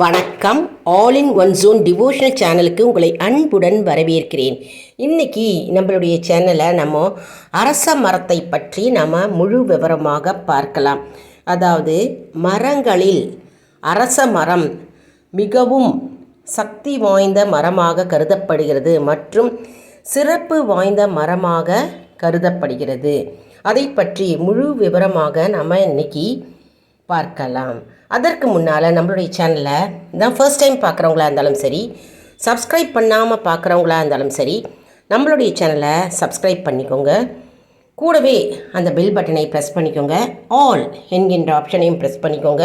வணக்கம். All in one zone devotional சேனலுக்கு உங்களை அன்புடன் வரவேற்கிறேன். இன்னைக்கு நம்மளுடைய சேனலை நம்ம அரச மரத்தை பற்றி நம்ம முழு விவரமாக பார்க்கலாம். அதாவது மரங்களில் அரச மரம் மிகவும் சக்தி வாய்ந்த மரமாக கருதப்படுகிறது மற்றும் சிறப்பு வாய்ந்த மரமாக கருதப்படுகிறது. அதை பற்றி முழு விவரமாக நம்ம இன்னைக்கு பார்க்கலாம். அதற்கு முன்னால் நம்மளுடைய சேனலை தான் ஃபர்ஸ்ட் டைம் பார்க்குறவங்களா இருந்தாலும் சரி சப்ஸ்கிரைப் பண்ணாமல் பார்க்குறவங்களா இருந்தாலும் சரி நம்மளுடைய சேனலை சப்ஸ்கிரைப் பண்ணிக்கோங்க. கூடவே அந்த பெல் பட்டனை ப்ரெஸ் பண்ணிக்கோங்க. ஆல் என்கின்ற ஆப்ஷனையும் ப்ரெஸ் பண்ணிக்கோங்க.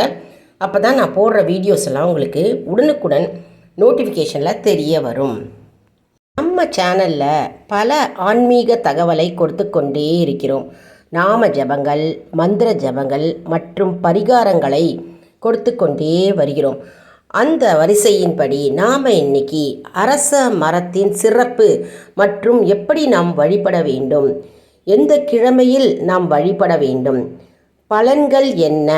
அப்போ தான் நான் போடுற வீடியோஸ் எல்லாம் உங்களுக்கு உடனுக்குடன் நோட்டிஃபிகேஷனில் தெரிய வரும். நம்ம சேனலில் பல ஆன்மீக தகவலை கொடுத்து கொண்டே இருக்கிறோம். நாம ஜபங்கள் மந்திர ஜபங்கள் மற்றும் பரிகாரங்களை கொடுத்து கொண்டே வருகிறோம். அந்த வரிசையின்படி நாம் இன்னைக்கு அரச மரத்தின் சிறப்பு மற்றும் எப்படி நாம் வழிபட வேண்டும் எந்த கிழமையில் நாம் வழிபட வேண்டும் பலன்கள் என்ன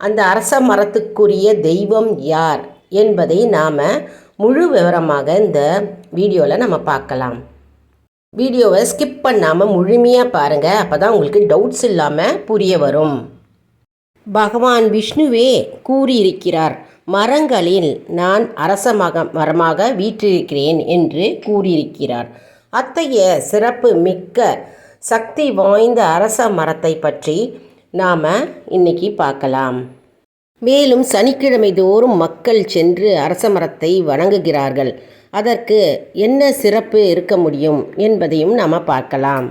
அந்த அரச மரத்துக்குரிய தெய்வம் யார் என்பதை நாம் முழு விவரமாக இந்த வீடியோவில் நம்ம பார்க்கலாம். வீடியோவை ஸ்கிப் பண்ணாமல் முழுமையாக பாருங்கள் அப்போ தான் உங்களுக்கு டவுட்ஸ் இல்லாமல் புரிய வரும். பகவான் விஷ்ணுவே கூறியிருக்கிறார். மரங்களில் நான் அரச மக மரமாக வீற்றிருக்கிறேன் என்று கூறியிருக்கிறார். அத்தகைய சிறப்பு மிக்க சக்தி வாய்ந்த அரச மரத்தை பற்றி நாம் இன்னைக்கு பார்க்கலாம். மேலும் சனிக்கிழமை தோறும் மக்கள் சென்று அரச மரத்தை வணங்குகிறார்கள். அதற்கு என்ன சிறப்பு இருக்க முடியும் என்பதையும் நாம் பார்க்கலாம்.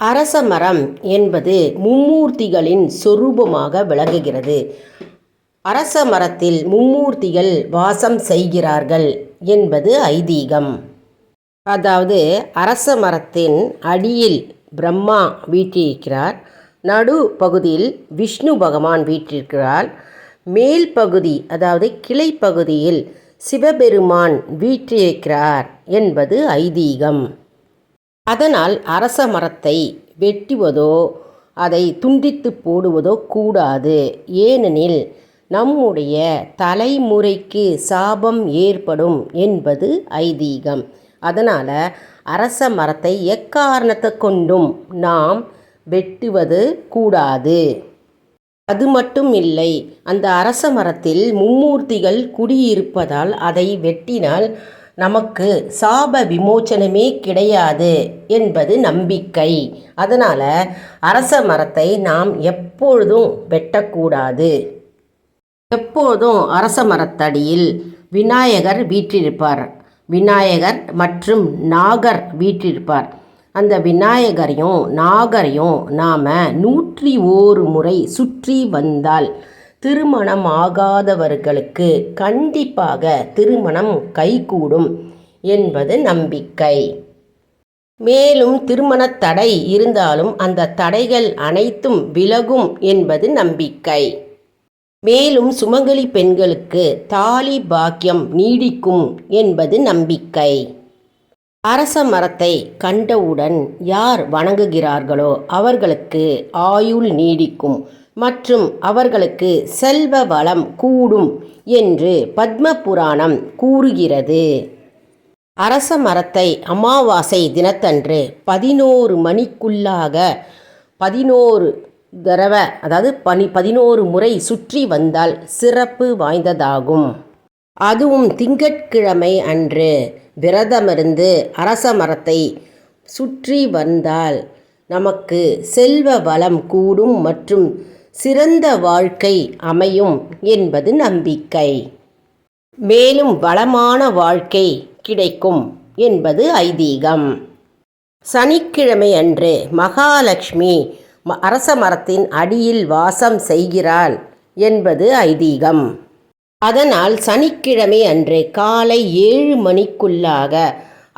அரச மரம் என்பது மும்மூர்த்திகளின் சொரூபமாக விளங்குகிறது. அரச மரத்தில் மும்மூர்த்திகள் வாசம் செய்கிறார்கள் என்பது ஐதீகம். அதாவது அரச மரத்தின் அடியில் பிரம்மா வீற்றிருக்கிறார் நடு பகுதியில் விஷ்ணு பகவான் வீற்றிருக்கிறார் மேல் பகுதி அதாவது கிளை பகுதியில் சிவபெருமான் வீற்றிருக்கிறார் என்பது ஐதீகம். அதனால் அரச மரத்தை வெட்டுவதோ அதை துண்டித்து போடுவதோ கூடாது. ஏனெனில் நம்முடைய தலைமுறைக்கு சாபம் ஏற்படும் என்பது ஐதீகம். அதனால் அரச மரத்தை எக்காரணத்தை கொண்டும் நாம் வெட்டுவது கூடாது. அது மட்டும் இல்லை அந்த அரச மரத்தில் மும்மூர்த்திகள் குடியிருப்பதால் அதை வெட்டினால் நமக்கு சாப விமோச்சனமே கிடையாது என்பது நம்பிக்கை. அதனால் அரச மரத்தை நாம் எப்பொழுதும் வெட்டக்கூடாது. எப்போதும் அரச மரத்தடியில் விநாயகர் வீற்றிருப்பார். விநாயகர் மற்றும் நாகர் வீற்றிருப்பார். அந்த விநாயகரையும் நாகரையும் நாம் நூற்றி ஓரு முறை சுற்றி வந்தால் திருமணம் ஆகாதவர்களுக்கு கண்டிப்பாக திருமணம் கைகூடும் என்பது நம்பிக்கை. மேலும் திருமண தடை இருந்தாலும் அந்த தடைகள் அனைத்தும் விலகும் என்பது நம்பிக்கை. மேலும் சுமங்கலி பெண்களுக்கு தாலி பாக்கியம் நீடிக்கும் என்பது நம்பிக்கை. அரச மரத்தை கண்டவுடன் யார் வணங்குகிறார்களோ அவர்களுக்கு ஆயுள் நீடிக்கும் மற்றும் அவர்களுக்கு செல்வ வளம் கூடும் என்று பத்ம புராணம் கூறுகிறது. அரச மரத்தை அமாவாசை தினத்தன்று பதினோரு மணிக்குள்ளாக பதினோரு தடவை அதாவது பனி பதினோரு முறை சுற்றி வந்தால் சிறப்பு வாய்ந்ததாகும். அதுவும் திங்கட்கிழமை அன்று விரதமிருந்து அரச மரத்தை சுற்றி வந்தால் நமக்கு செல்வ வளம் கூடும் மற்றும் சிறந்த வாழ்க்கை அமையும் என்பது நம்பிக்கை. மேலும் வளமான வாழ்க்கை கிடைக்கும் என்பது ஐதீகம். சனிக்கிழமை அன்று மகாலட்சுமி அரச மரத்தின் அடியில் வாசம் செய்கிறாள் என்பது ஐதீகம். அதனால் சனிக்கிழமை அன்று காலை ஏழு மணிக்குள்ளாக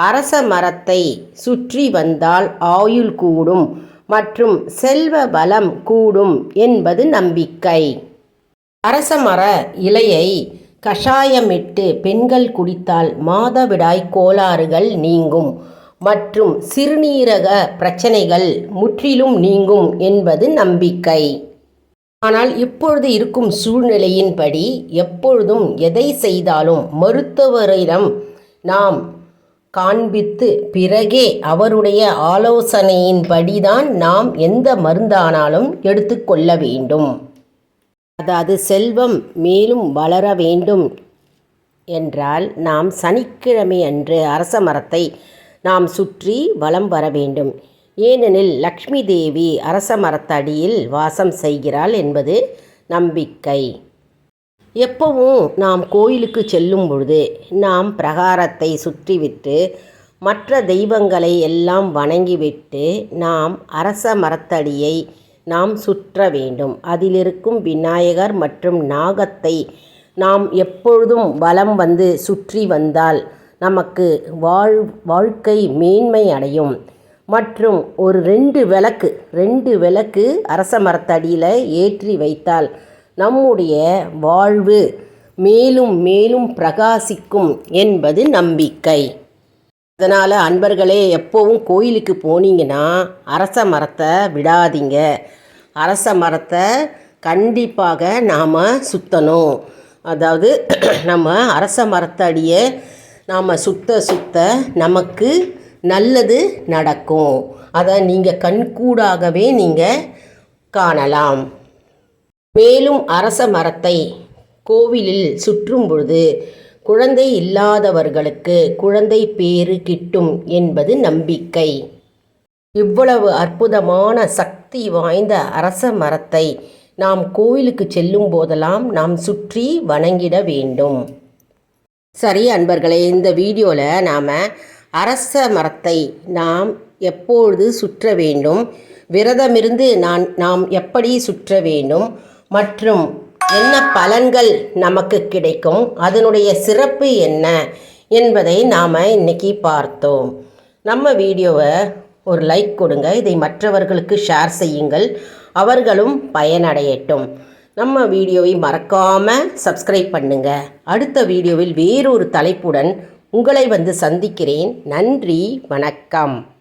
அரச மரத்தை சுற்றி வந்தால் ஆயுள் கூடும் மற்றும் செல்வ பலம் கூடும் என்பது நம்பிக்கை. அரச மர இலையை கஷாயமிட்டு பெண்கள் குடித்தால் மாதவிடாய் கோளாறுகள் நீங்கும் மற்றும் சிறுநீரக பிரச்சனைகள் முற்றிலும் நீங்கும் என்பது நம்பிக்கை. ஆனால் இப்பொழுது இருக்கும் சூழ்நிலையின்படி எப்பொழுதும் எதை செய்தாலும் மருத்துவரிடம் நாம் காண்பித்து பிறகே அவருடைய ஆலோசனையின்படிதான் நாம் எந்த மருந்தானாலும் எடுத்துக்கொள்ள வேண்டும். அதாவது செல்வம் மேலும் வளர வேண்டும் என்றால் நாம் சனிக்கிழமை அன்று அரச மரத்தை நாம் சுற்றி வலம் வர வேண்டும். ஏனெனில் லக்ஷ்மி தேவி அரச மரத்தடியில் வாசம் செய்கிறாள் என்பது நம்பிக்கை. எப்பவும் நாம் கோயிலுக்கு செல்லும் பொழுது நாம் பிரகாரத்தை சுற்றிவிட்டு மற்ற தெய்வங்களை எல்லாம் வணங்கிவிட்டு நாம் அரச மரத்தடியை நாம் சுற்ற வேண்டும். அதிலிருக்கும் விநாயகர் மற்றும் நாகத்தை நாம் எப்பொழுதும் வலம் வந்து சுற்றி வந்தால் நமக்கு வாழ் வாழ்க்கை மேன்மை அடையும். மற்றும் ஒரு ரெண்டு விளக்கு ரெண்டு விளக்கு அரச மரத்தடியில் ஏற்றி வைத்தால் நம்முடைய வாழ்வு மேலும் மேலும் பிரகாசிக்கும் என்பது நம்பிக்கை. அதனால் அன்பர்களே எப்போவும் கோயிலுக்கு போனீங்கன்னா அரச மரத்தை விடாதீங்க. அரச மரத்தை கண்டிப்பாக நாம் சுற்றணும் அதாவது நம்ம அரச மரத்தடியை நாம் சுத்த சுத்த நமக்கு நல்லது நடக்கும். அதை நீங்கள் கண்கூடாகவே நீங்கள் காணலாம். மேலும் அரச மரத்தை கோவிலில் சுற்றும் பொழுது குழந்தை இல்லாதவர்களுக்கு குழந்தை பேறு கிட்டும் என்பது நம்பிக்கை. இவ்வளவு அற்புதமான சக்தி வாய்ந்த அரச மரத்தை நாம் கோவிலுக்கு செல்லும் போதெல்லாம் நாம் சுற்றி வணங்கிட வேண்டும். சரி அன்பர்களே இந்த வீடியோவில் நாம் அரச மரத்தை நாம் எப்பொழுது சுற்ற வேண்டும்? விரதமிருந்து நான் நாம் எப்படி சுற்ற வேண்டும்? மற்றும் என்ன பலன்கள் நமக்கு கிடைக்கும்? அதனுடைய சிறப்பு என்ன என்பதை நாம் இன்னைக்கு பார்த்தோம். நம்ம வீடியோவை ஒரு லைக் கொடுங்க. இதை மற்றவர்களுக்கு ஷேர் செய்யுங்கள். அவர்களும் பயனடையட்டும். நம்ம வீடியோவை மறக்காமல் சப்ஸ்கிரைப் பண்ணுங்கள் அடுத்த வீடியோவில் வேறொரு தலைப்புடன் உங்களை வந்து சந்திக்கிறேன். நன்றி வணக்கம்.